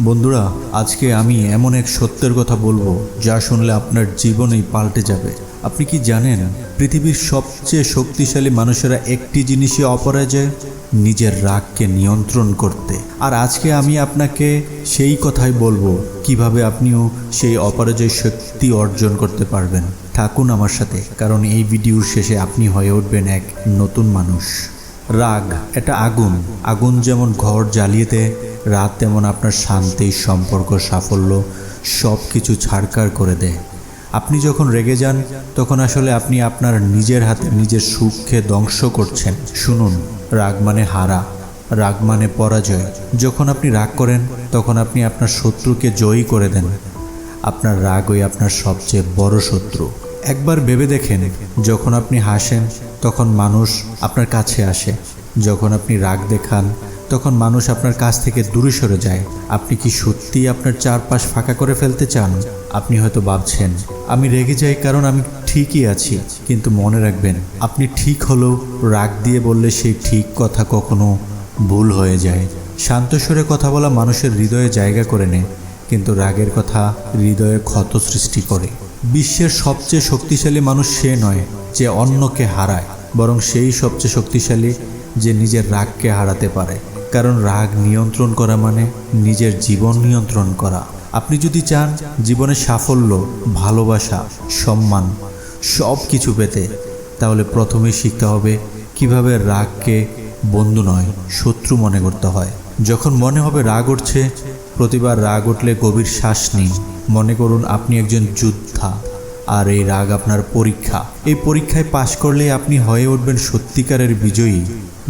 বন্ধুরা, আজকে আমি এমন এক সত্যের কথা বলব যা শুনলে আপনার জীবনেই পাল্টে যাবে। আপনি কি জানেন, পৃথিবীর সবচেয়ে শক্তিশালী মানুষেরা একটি জিনিসই অপরাজয়? নিজের রাগকে নিয়ন্ত্রণ করতে। আর আজকে আমি আপনাকে সেই কথাই বলব, কীভাবে আপনিও সেই অপরাজয় শক্তি অর্জন করতে পারবেন। থাকুন আমার সাথে, কারণ এই ভিডিওর শেষে আপনি হয়ে উঠবেন এক নতুন মানুষ। রাগ, এটা আগুন। আগুন যেমন ঘর জ্বালিয়ে দেয় রাত তেমন আপনার শান্তি, সম্পর্ক, সাফল্য সব কিছু ছাড়কার করে দেয়। আপনি যখন রেগে যান, তখন আসলে আপনি আপনার নিজের হাতে নিজের সুখকে ধ্বংস করছেন। শুনুন, রাগ মানে হারা, রাগ মানে পরাজয়। যখন আপনি রাগ করেন, তখন আপনি আপনার শত্রুকে জয়ী করে দেন। আপনার রাগই আপনার সবচেয়ে বড় শত্রু। একবার ভেবে দেখেন, যখন আপনি হাসেন তখন মানুষ আপনার কাছে আসে। যখন আপনি রাগ দেখান, তখন মানুষ আপনার কাছ থেকে দূরে সরে যায়। আপনি কি সত্যি আপনার চারপাশ ফাঁকা করে ফেলতে চান? আপনি হয়তো ভাবছেন, আমি রেগে যাই কারণ আমি ঠিকই আছি। কিন্তু মনে রাখবেন, আপনি ঠিক হলেও রাগ দিয়ে বললে সেই ঠিক কথা কখনো ভুল হয়ে যায়। শান্ত সুরে কথা বলা মানুষের হৃদয়ে জায়গা করে নেয়, কিন্তু রাগের কথা হৃদয়ে ক্ষত সৃষ্টি করে। বিশ্বের সবচেয়ে শক্তিশালী মানুষ সে নয়, যে অন্যকে হারায়। বরং সেই সবচেয়ে শক্তিশালী যে নিজের রাগকে হারাতে পারে। কারণ রাগ নিয়ন্ত্রণ করা মানে নিজের জীবন নিয়ন্ত্রণ করা। আপনি যদি চান জীবনে সাফল্য, ভালোবাসা, সম্মান সব কিছু পেতে, তাহলে প্রথমে শিখতে হবে কীভাবে রাগকে বন্ধু নয়, শত্রু মনে করতে হয়। যখন মনে হবে রাগ উঠছে, প্রতিবার রাগ উঠলে গভীর শ্বাস নিন। মনে করুন আপনি একজন যোদ্ধা। আর এই রাগ আপনার পরীক্ষা। এই পরীক্ষায় পাশ করলে আপনি হয়ে উঠবেন সত্যিকারের বিজয়ী।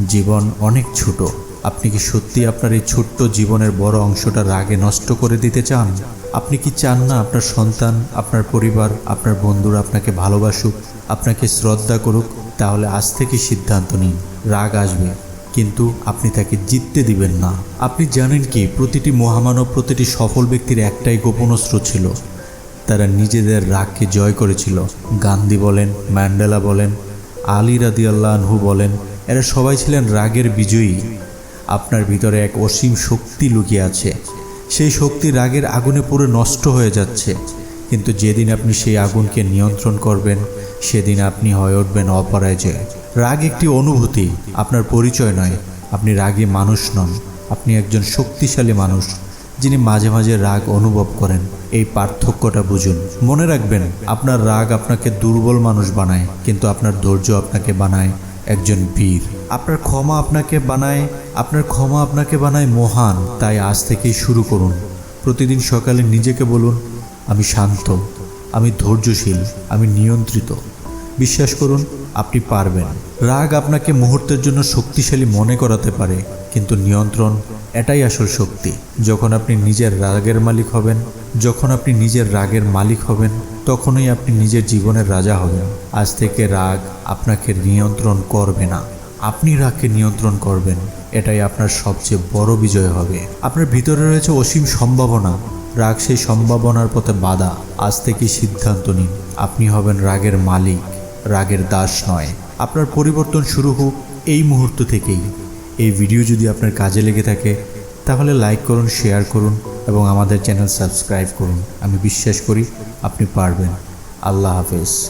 জীবন অনেক ছোট। আপনি কি সত্যি আপনার এই ছোট্ট জীবনের বড় অংশটা রাগে নষ্ট করে দিতে চান? আপনি কি চান না আপনার সন্তান, আপনার পরিবার, আপনার বন্ধুরা আপনাকে ভালোবাসুক, আপনাকে শ্রদ্ধা করুক? তাহলে আজ থেকে সিদ্ধান্ত নিন, রাগ আসবে। কিন্তু আপনি তাকে জিততে দিবেন না। আপনি জানেন কি, প্রতিটি মহামানব, প্রতিটি সফল ব্যক্তির একটাই গোপন অস্ত্র ছিল তারা নিজেদের রাগকে জয় করেছিল। গান্ধী বলেন, ম্যান্ডেলা বলেন, আলী রাদি আনহু বলেন, এরা সবাই ছিলেন রাগের বিজয়ী। আপনার ভিতরে এক অসীম শক্তি লুকিয়ে আছে। সেই শক্তি রাগের আগুনে পুরো নষ্ট হয়ে যাচ্ছে। কিন্তু যেদিন আপনি সেই আগুনকে নিয়ন্ত্রণ করবেন, সেদিন আপনি হয়ে উঠবেন অপরাজয়। রাগ একটি অনুভূতি, আপনার পরিচয় নয়। আপনি রাগে মানুষ নন। আপনি একজন শক্তিশালী মানুষ। যিনি মাঝে মাঝে রাগ অনুভব করেন, এই পার্থক্যটা বুঝুন। মনে রাখবেন, আপনার রাগ আপনাকে দুর্বল মানুষ বানায়, কিন্তু আপনার ধৈর্য আপনাকে বানায় একজন বীর। আপনার ক্ষমা আপনাকে বানায়, আপনার ক্ষমা আপনাকে বানায় মহান। তাই আজ থেকেই শুরু করুন। প্রতিদিন সকালে নিজেকে বলুন, আমি শান্ত, আমি ধৈর্যশীল, আমি নিয়ন্ত্রিত। বিশ্বাস করুন, আপনি পারবেন। রাগ আপনাকে মুহূর্তের জন্য শক্তিশালী মনে করাতে পারে, কিন্তু নিয়ন্ত্রণ এটাই আসল শক্তি। যখন আপনি নিজের রাগের মালিক হবেন, যখন আপনি নিজের রাগের মালিক হবেন, তখনই আপনি নিজের জীবনের রাজা হবেন। আজ থেকে রাগ আপনাকে নিয়ন্ত্রণ করবে না। আপনি রাগকে নিয়ন্ত্রণ করবেন। এটাই আপনার সবচেয়ে বড় বিজয় হবে। আপনার ভিতরে রয়েছে অসীম সম্ভাবনা। রাগ সেই সম্ভাবনার পথে বাধা। আজ থেকে সিদ্ধান্ত নিন, আপনি হবেন রাগের মালিক, রাগের দাস নয়। আপনার পরিবর্তন শুরু হোক এই মুহূর্ত থেকেই। এই ভিডিও যদি আপনার কাজে লেগে থাকে, তাহলে লাইক করুন শেয়ার করুন এবং আমাদের চ্যানেল সাবস্ক্রাইব করুন। আমি বিশ্বাস করি আপনি পারবেন। আল্লাহ হাফেজ।